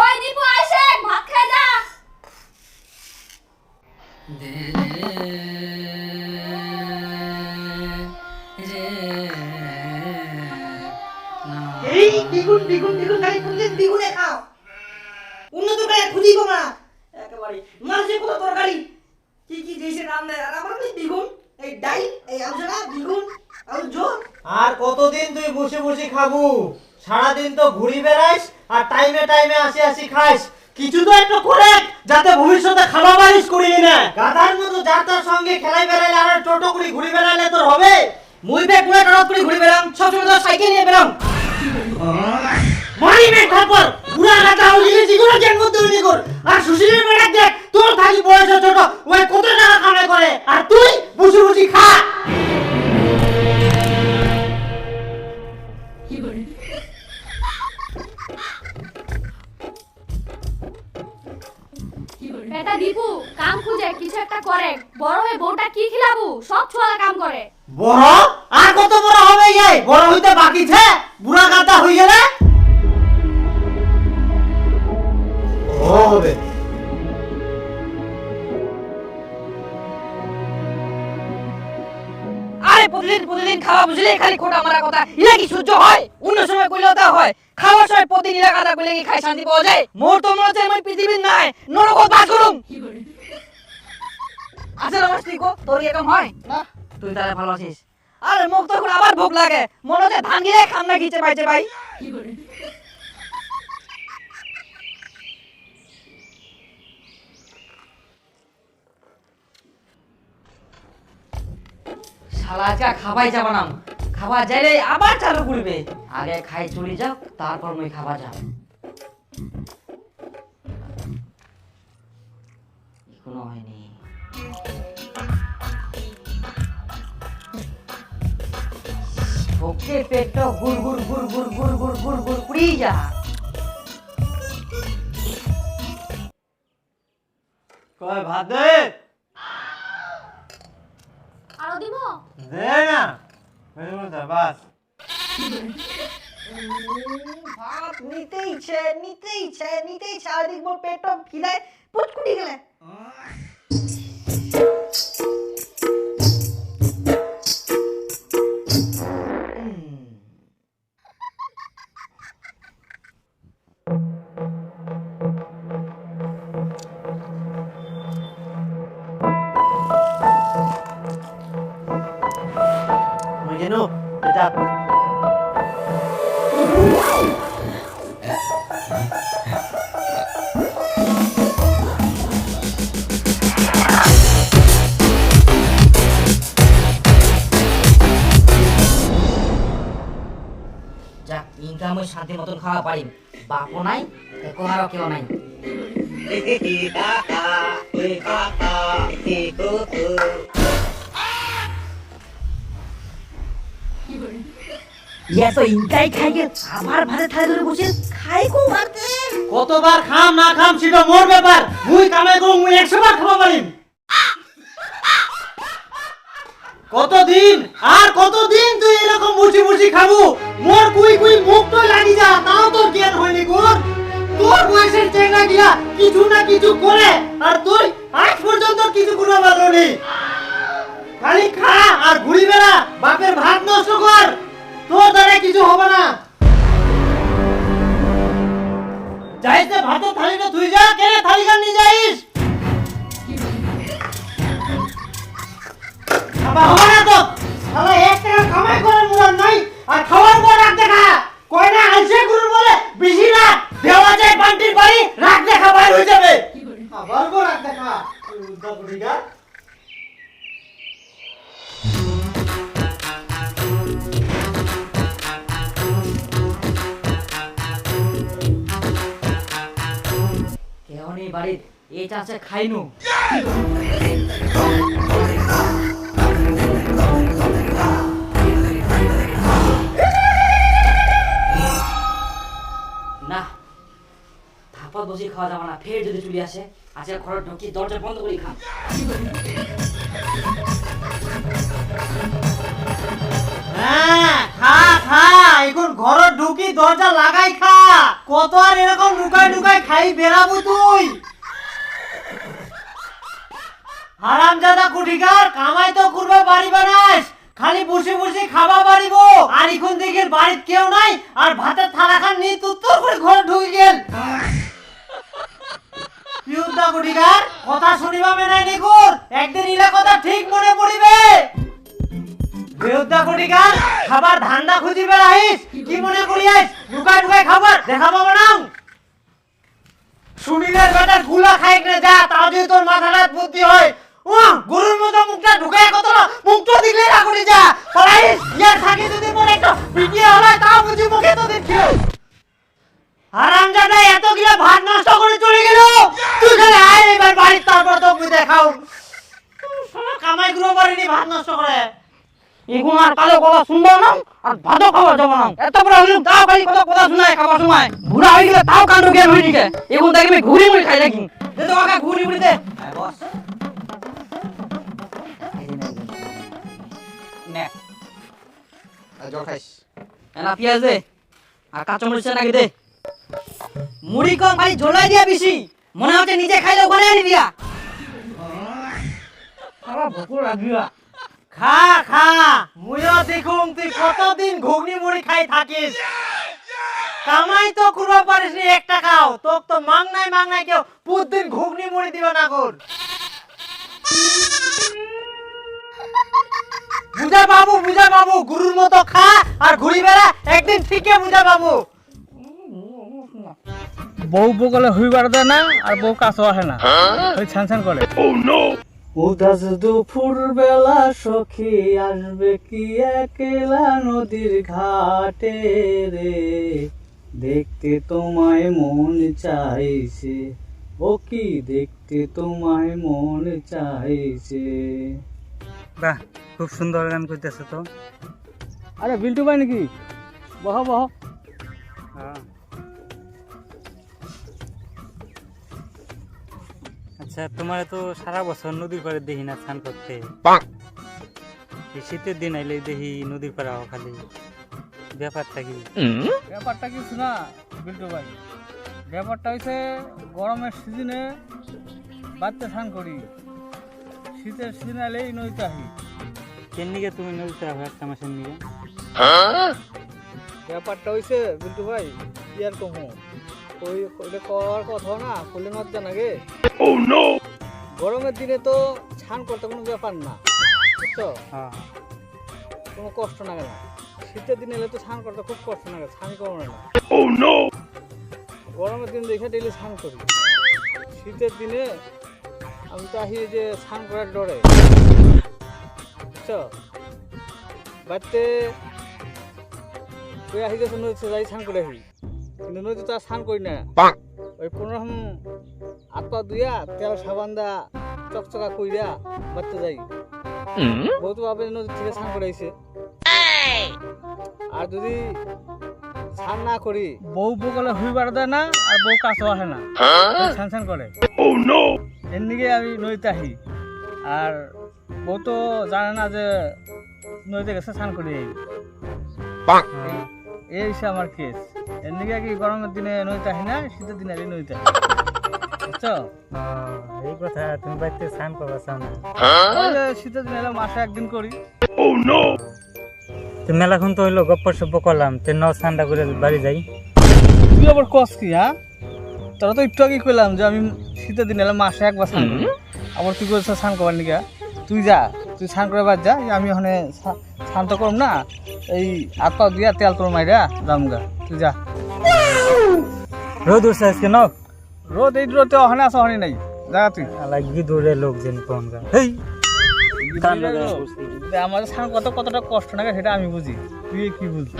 ওই দীপু আসে ভাত খাই যা এই দ্বিগুণ দ্বিগুণ দ্বিগুণ খালি প্রতিদিন দ্বিগুণে খাও। উন্নত করে খুঁজি না একেবারে মাঝে কত তরকারি। কি কি দিয়েছে রান্না আর আমার দ্বিগুণ এই ডাই এই আলুটা দ্বিগুণ আলু ঝোল। আর কতদিন তুই বসে বসে খাব? সারাদিন তো ঘুরি বেড়াইস আর টাইমে টাইমে আসি আসি খাইস। কিছু তো একটু করে যাতে ভবিষ্যতে খাওয়া বারিশ করি না। গাধার মতো যার তার সঙ্গে খেলাই বেড়াইলে আর টোটো করে ঘুরি বেড়াইলে তোর হবে? মুই বে পুরো টরত করে ঘুরে বেড়াম সবসময় তো সাইকেল নিয়ে বেড়াম। মারি মে তারপর পুরা গাধা হলি যেগুলো জন্ম তৈরি কর। আর সুশীলের বেড়া দেখ, তোর থাকি বয়স ছোট, ওই কত টাকা কামাই করে? আর তুই বসে বুঝি খা। কাম করে। বড়? আর কত বড় হবে এই? বড় হইতে বাকি ছে? বুড়া গাদা হই গেলে ও হবে। আরে প্রতিদিন প্রতিদিন খাওয়া বুঝলে? খালি খোটা মারা কথা। ইলা কি সহ্য হয়? অন্য সময় কইলেও তা হয়। খাওয়ার সময় প্রতিদিন ইলা কথা কইলে কি খাই শান্তি পাওয়া যায়? মোর তো মনে হচ্ছে আমি পৃথিবীর নাই। নরকত বাস করুম আচ্ছা আমার স্ত্রী কো তোর কি এরকম হয়? না। তুই তাহলে ভালো আছিস? আরে মুখ তো এখন আবার ভোগ লাগে। মনে হচ্ছে ধান গিয়ে খান্না খিচে পাইছে ভাই। শালা আজকে খাবাই যাব না। খাবা যাইলে আবার চালু করবে। আগে খাই চলে যাও তারপর মুই খাবা যাব। এখনও হয়নি। ওকে পেটটা গুড় গুড় গুড় গুড় গুড় গুড় গুড় গুড় কুড়ি যা। কয় ভাত দে? আরও দিব? দে না। মনে বাস। ভাত নিতে ইচ্ছে নিতে ইচ্ছে নিতে ইচ্ছে। আর দেখব পেটটা খিদায় পুচকুটি গেলে। যাক ইনকামও শান্তি মতন খাওয়া পারি। বাপও নাই কোনারও কেউ নাই। Ha ha ইয়া ইনকাই খাই গে আবার ভাতে থালে ধরে বসে খাই কো ভাতে কতবার খাম, না খাম, সেটা মোর ব্যাপার। মুই কামাই করু মুই একশো বার খাওয়া পারিম কতদিন, আর কতদিন তুই এরকম বসে বসে খাব? মোর কুই কুই মুখ তো লাগি যা, তাও তোর জ্ঞান হয়নি কোন তোর বয়সের চেঙ্গা গিয়া কিছু না কিছু করে, আর তুই আজ পর্যন্ত কিছু কোনো ভালো খালি খা আর ঘুরি বেড়া, বাপের ভাত নষ্ট কর। তোর দ্বারা কিছু হবে না। যাইতে ভাত থালিটা তুই যা যাইস? খাবা তো। শালা, এক টাকা কামাই করে মুরাদ নাই, আর খাওয়ার পর রাখ দেখা। কয় আলসে গুরুর বলে বেশি রাখ দেওয়া যায় পান্টির বাড়ি রাখ আবার এই চাষে খাইনু। না ধাপা বসে খাওয়া যাবে না, ফের যদি চলে আসে আজকে ঘরে ঢুকি দরজা বন্ধ করে খা। হ্যাঁ খা খা, এখন ঘর ঢুকি দরজা লাগাই খা। কত আর এরকম লুকাই লুকাই খাই বেরাবো তুই? হারাম জাদা কুঠিকার, কামাই তো করবে, বাড়ি বানাস। খালি বসে বসে খাবা পারিব আর এখন দেখে বাড়িতে কেউ নাই, আর ভাতের থালা খান নিয়ে উত্তর করে ঘরে ঢুকে গেল পিউদা কুঠিকার, কথা শুনিবা মেনাই নিকুর একদিন ইলা কথা ঠিক মনে পড়িবে। বিরুদ্ধা কুঠিকার, খাবার ধান্দা খুঁজিবে রাহিস কি মনে করিয়াস? লুকাই লুকাই খাবার দেখা পাবো না সুনীলের বেটারগুলা খাই রে, যা, তাও যদি তোর মাথাটা বুদ্ধি হয় ও গরুর মতো মুখটা ঢুকায় কত না, মুখটা দিলে রাখুনি যা পড়াইস ইয়ার থাকি যদি মনে একটা পিটিয়ে হলাই তাও বুঝি মুখে তো দেখিও আরাম জাদা এত গিলা ভাত নষ্ট করে চলে গেল। তুই খালি আয়, এবার বাড়ির তারপর তো দেখাও। কামাই গুলো পারিনি ভাত নষ্ট করে। এখন আর কালো কথা শুনব না, আর ভাতও খাওয়া যাব না। এত বড় হইলাম তাও খালি কথা কথা শোনায়, খাবার সময়। বুড়া হয়ে গেলে তাও কাণ্ড জ্ঞান হয়ে গেছে এখন দেখবি ঘুরি মুড়ি খাই নাকি? দে তো ঘুরি মুড়ি দে নে জল খাইস। এনা পেঁয়াজ দে আর কাঁচা নাকি দে। মুড়ি কম খালি ঝোলাই দিয়া বেশি মনে হচ্ছে নিজে খাইলে ওখানে আনি দিয়া। ভুকুর লাগবিয়া খা খা মুইও দেখুম তুই কতদিন ঘুগনি মুড়ি খাই থাকিস? কামাই তো করবা পারিস নি একটা খাও। তোক তো মাংনাই মাংনাই কেউ প্রতিদিন ঘুগনি মুড়ি দিবা না কর বুঝা বাবু বুঝা বাবু গুরুর মতো খা আর ঘুরি বেড়া একদিন ঠিকই বুঝা বাবু। বউ বগলে হইবার দেয় না আর বউ কাছে আসে না। ওই ছান ছান করে। উদাস দুপুর বেলা সখী আসবে কি একলা নদীর ঘাটে রে? দেখতে তোমায় মন চাইছে। ও কি দেখতে তোমায় মন চাইছে? বাহ খুব সুন্দর গান করতেছে তো। আরে বিল্টু ভাই নাকি? বহ বহ। হ্যাঁ। আচ্ছা তোমার তো সারা বছর নদীর পাড়ে দেখি না স্নান করতে। এই শীতের দিন আইলে দেখি নদীর পাড়ে আও খালি। ব্যাপারটা কি? ব্যাপারটা কি শোনা বিল্টু ভাই। ব্যাপারটা হইছে গরমের সিজনে বাড়তে স্নান করি। শীতের সিজনে আইলেই নদীতে আসি কেনদিকে তুমি নদীতে আছো একটা মাসের নিয়ে ব্যাপারটা হইছে বিল্টু ভাই কি আর কমু ওই ওইটা করার কথা না করলে নদ জানাগে গরমের দিনে তো স্নান করতে কোনো ব্যাপার না বুঝছ? কোনো কষ্ট লাগে না। শীতের দিনে এলে তো স্নান করতে খুব কষ্ট লাগে স্নান করো না। গরমের দিন দেখে ডেলি স্নান করি। শীতের দিনে আমি তো আহি যে স্নান করার ডরে বুঝছ? বাড়িতে তুই আহি গেছে নদীতে যাই স্নান করে আহি কিন্তু নদীতে তো আর স্নান করি না। ওই কোনো রকম হাত পা ধুইয়া তেল সাবান দা চকচকা কইরা বাড়তে যাই। বউ তো বাপের নদী থেকে স্নান করে আইছে। আর যদি স্নান না করি বউ বগলে হইবার দেয় না আর বউ কাছে আসে না। স্নান স্নান করে। এর দিকে আমি নদীতে আহি। আর বউ তো জানে না যে নদীতে গেছে স্নান করি এই এই হচ্ছে আমার কেস এর দিকে কি গরমের দিনে নদীতে আহি না শীতের দিনে আহি নদীতে আহি। বুঝছ? এই কথা তুমি বাড়িতে স্নান করবা চাও না ওই যে শীতের দিনে এলে মাসে একদিন করি। তো মেলাখন তো হইল গপ্প সপ্প করলাম। তে ন স্নানটা করে বাড়ি যাই। তুই আবার কস কি হ্যাঁ? তোরা তো একটু আগে কইলাম যে আমি শীতের দিন এলে মাসে একবার স্নান করি আবার তুই কইছ স্নান করবার নিকা তুই যা তুই স্নান করে বাদ যা আমি ওখানে স্নান- তো করম না এই হাত পা দিয়া তেল তোর মাইরা যাম গা। তুই যা। রোদ উঠছে আজকে ন রোদ এই রোদে ওখানে আছে ওখানে নাই। যা তুই। গিদুরে লোক যেন কম গা। হেই! আমার স্নান কত কতটা কষ্ট লাগে সেটা আমি বুঝি। তুই কি বুঝি